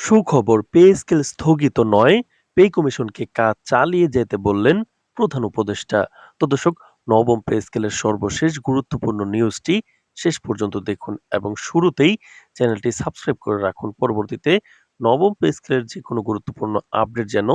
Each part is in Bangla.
সুখবর পে স্কেল স্থগিত নয়। পে কমিশনকে কাজ চালিয়ে যেতে বললেন প্রধান উপদেষ্টা। তো দর্শক, নবম পে স্কেলের সর্বশেষ গুরুত্বপূর্ণ নিউজটি শেষ পর্যন্ত দেখুন এবং শুরুতেই চ্যানেলটি সাবস্ক্রাইব করে রাখুন। পরবর্তীতে নবম পে স্কেলের যে কোনো গুরুত্বপূর্ণ আপডেট যেন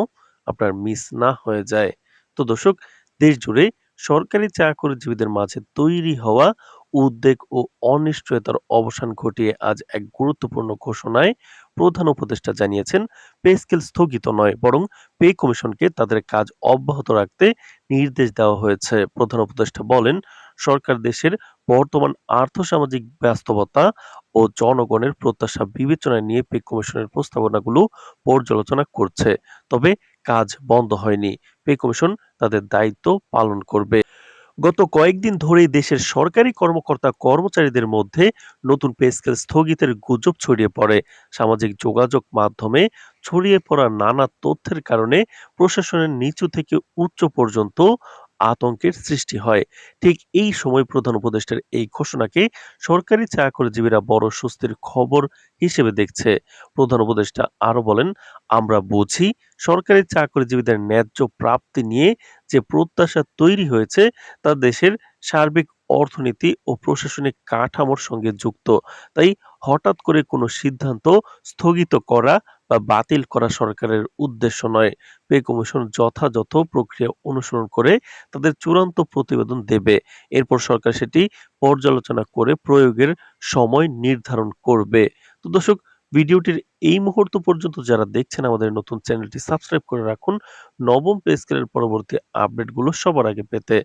আপনার মিস না হয়ে যায়। তো দর্শক দেশ জুড়ে সরকারি চাকরিজীবীদের মাঝে তৈরি হওয়া উদ্বেগ ও অনিশ্চয়তার অবসান ঘটিয়ে আজ এক গুরুত্বপূর্ণ ঘোষণায় প্রধান উপদেষ্টা জানিয়েছেন, পে স্কেল স্থগিত নয়, বরং পে কমিশনকে তাদের কাজ অব্যাহত রাখতে নির্দেশ দেওয়া হয়েছে। প্রধান উপদেষ্টা বলেন, সরকার দেশের বর্তমান আর্থসামাজিক বাস্তবতা ও জনগণের প্রত্যাশা বিবেচনায় নিয়ে পে কমিশনের প্রস্তাবনাগুলো পর্যালোচনা করছে, তবে কাজ বন্ধ হয়নি। পে কমিশন তাদের দায়িত্ব পালন করবে। গত কয়েকদিন ধরেই দেশের সরকারি কর্মকর্তা কর্মচারীদের মধ্যে নতুন পেস্কেল স্থগিতের গুজব ছড়িয়ে পড়ে। সামাজিক যোগাযোগ মাধ্যমে ছড়িয়ে পড়া নানা তথ্যের কারণে প্রশাসনের নিচু থেকে উচ্চ পর্যন্ত আতঙ্কের সৃষ্টি হয়। ঠিক এই সময় প্রধান উপদেষ্টার এই ঘোষণাকে সরকারি চাকরিজীবীরা বড় স্বস্তির খবর হিসেবে দেখছে। প্রধান উপদেষ্টা আরও বলেন, আমরা বুঝি সরকারি চাকরিজীবীদের ন্যায্য প্রাপ্তি নিয়ে যে প্রত্যাশা তৈরি হয়েছে তা দেশের সার্বিক অর্থনীতি ও প্রশাসনিক কাঠামোর সঙ্গে যুক্ত। তাই হঠাৎ করে কোনো সিদ্ধান্ত স্থগিত করা বা বাতিল করা সরকারের উদ্দেশ্য নয়। পে কমিশন যথাযথ প্রক্রিয়া অনুসরণ করে তাদের চূড়ান্ত প্রতিবেদন দেবে। এরপর সরকার সেটি পর্যালোচনা করে প্রয়োগের সময় নির্ধারণ করবে। তো দর্শক, ভিডিওটির এই মুহূর্ত পর্যন্ত যারা দেখছেন আমাদের নতুন চ্যানেলটি সাবস্ক্রাইব করে রাখুন। নবম পে স্কেলের পরবর্তী আপডেটগুলো সবার আগে পেতে।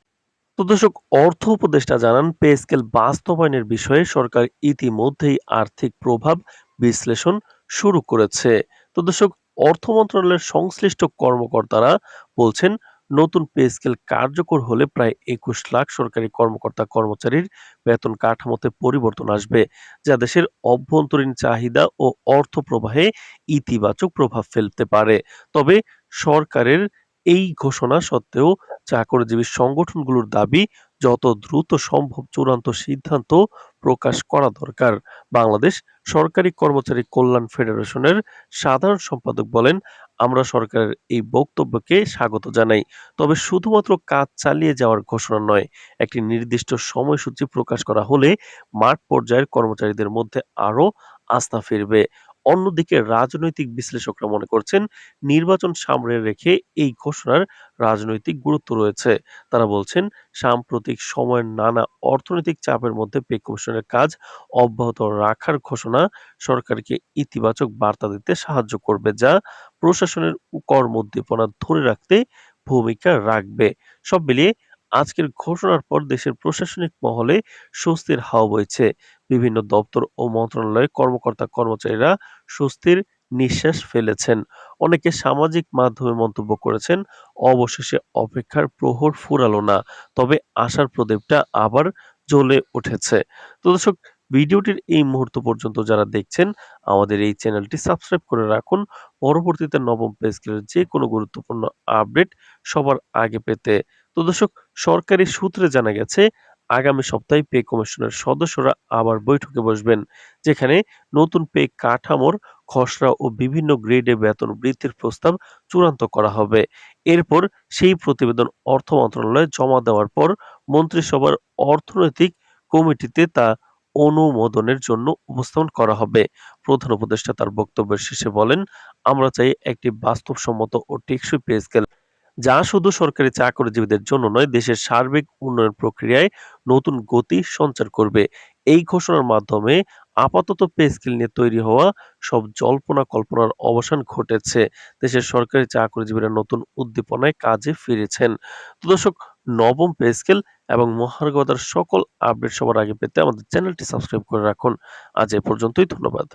তো দর্শক, অর্থ উপদেষ্টা জানান, পে স্কেল বাস্তবায়নের বিষয়ে সরকার ইতিমধ্যেই আর্থিক প্রভাব বিশ্লেষণ শুরু করেছে। তো দর্শক, অর্থ মন্ত্রণালয়ের সংশ্লিষ্ট কর্মকর্তারা বলছেন, নতুন পে স্কেল কার্যকর হলে প্রায় একুশ লাখ সরকারি কর্মকর্তা কর্মচারীর বেতন কাঠামোতে পরিবর্তন আসবে, যা দেশের অভ্যন্তরীণ চাহিদা ও অর্থ প্রবাহে ইতিবাচক প্রভাব ফেলতে পারে। তবে সরকারের এই ঘোষণা সত্ত্বেও চাকরিজীবী সংগঠনগুলোর দাবি, যত দ্রুত সম্ভব চূড়ান্ত সিদ্ধান্ত প্রকাশ করা দরকার। বাংলাদেশ সরকারি কর্মচারী কল্যাণ ফেডারেশনের সাধারণ সম্পাদক বলেন, আমরা সরকারের এই বক্তব্যকে স্বাগত জানাই, তবে শুধুমাত্র কাজ চালিয়ে যাওয়ার ঘোষণা নয়, একটি নির্দিষ্ট সময়সূচি প্রকাশ করা হলে মাঠ পর্যায়ের কর্মচারীদের মধ্যে আরও আস্থা ফিরবে। অন্যদিকে রাজনৈতিক বিশ্লেষকরা মনে করছেন, নির্বাচন সামনে রেখে এই ঘোষণার রাজনৈতিক গুরুত্ব রয়েছে। তারা বলছেন, সাম্প্রতিক সময়ের নানা অর্থনৈতিক চাপের মধ্যে পে কমিশনের কাজ অব্যাহত রাখার ঘোষণা সরকারকে ইতিবাচক বার্তা দিতে সাহায্য করবে যা প্রশাসনের কর্মোদ্দীপনা ধরে রাখতে ভূমিকা রাখবে। সব মিলিয়ে আজকের ঘোষণার পর দেশের প্রশাসনিক মহলে স্বস্তির হাওয়া বইছে। বিভিন্ন দপ্তর ও মন্ত্রণালয়ের কর্মকর্তা কর্মচারীরা স্বস্তির নিঃশ্বাস ফেলেছেন। অনেকে সামাজিক মাধ্যমে মন্তব্য করেছেন, অবশেষে অপেক্ষার প্রহর ফুরালো না, তবে আশার প্রদীপটা আবার জ্বলে উঠেছে। তো দর্শক, ভিডিওটির এই মুহূর্ত পর্যন্ত যারা দেখছেন, আমাদের এই চ্যানেলটি সাবস্ক্রাইব করে রাখুন। পরবর্তীতে নবম পে স্কেলের যে কোনো গুরুত্বপূর্ণ আপডেট সবার আগে পেতে তো দর্শক, সরকারি সূত্রে জানা গেছে, আগামী সপ্তাহে পে কমিশনের সদস্যরা আবার বৈঠকে বসবেন, যেখানে নতুন পে কাঠামোর খসড়া ও বিভিন্ন গ্রেডে বেতন বৃদ্ধির প্রস্তাব চূড়ান্ত করা হবে। এরপর সেই প্রতিবেদন অর্থ মন্ত্রণালয়ে জমা দেওয়ার পর মন্ত্রিসভার অর্থনৈতিক কমিটিতে তা অনুমোদনের জন্য উপস্থাপন করা হবে। প্রধান উপদেষ্টা তার বক্তব্যের শেষে বলেন, আমরা চাই একটি বাস্তবসম্মত ও টেকসই পে স্কেল। যা শুধু সরকারি চাকরিজীবীদের জন্য নয়, দেশের সার্বিক উন্নয়ন প্রক্রিয়ায় নতুন গতি সঞ্চার করবে। এই ঘোষণার মাধ্যমে আপাতত পে স্কেল নিয়ে তৈরি হওয়া সব জল্পনা কল্পনার অবসান ঘটেছে। দেশের সরকারি চাকরিজীবীরা নতুন উদ্দীপনায় কাজে ফিরেছেন। তো দর্শক, নবম পে স্কেল এবং মহার্গতার সকল আপডেট সবার আগে পেতে আমাদের চ্যানেলটি সাবস্ক্রাইব করে রাখুন। আজ এ পর্যন্তই, ধন্যবাদ।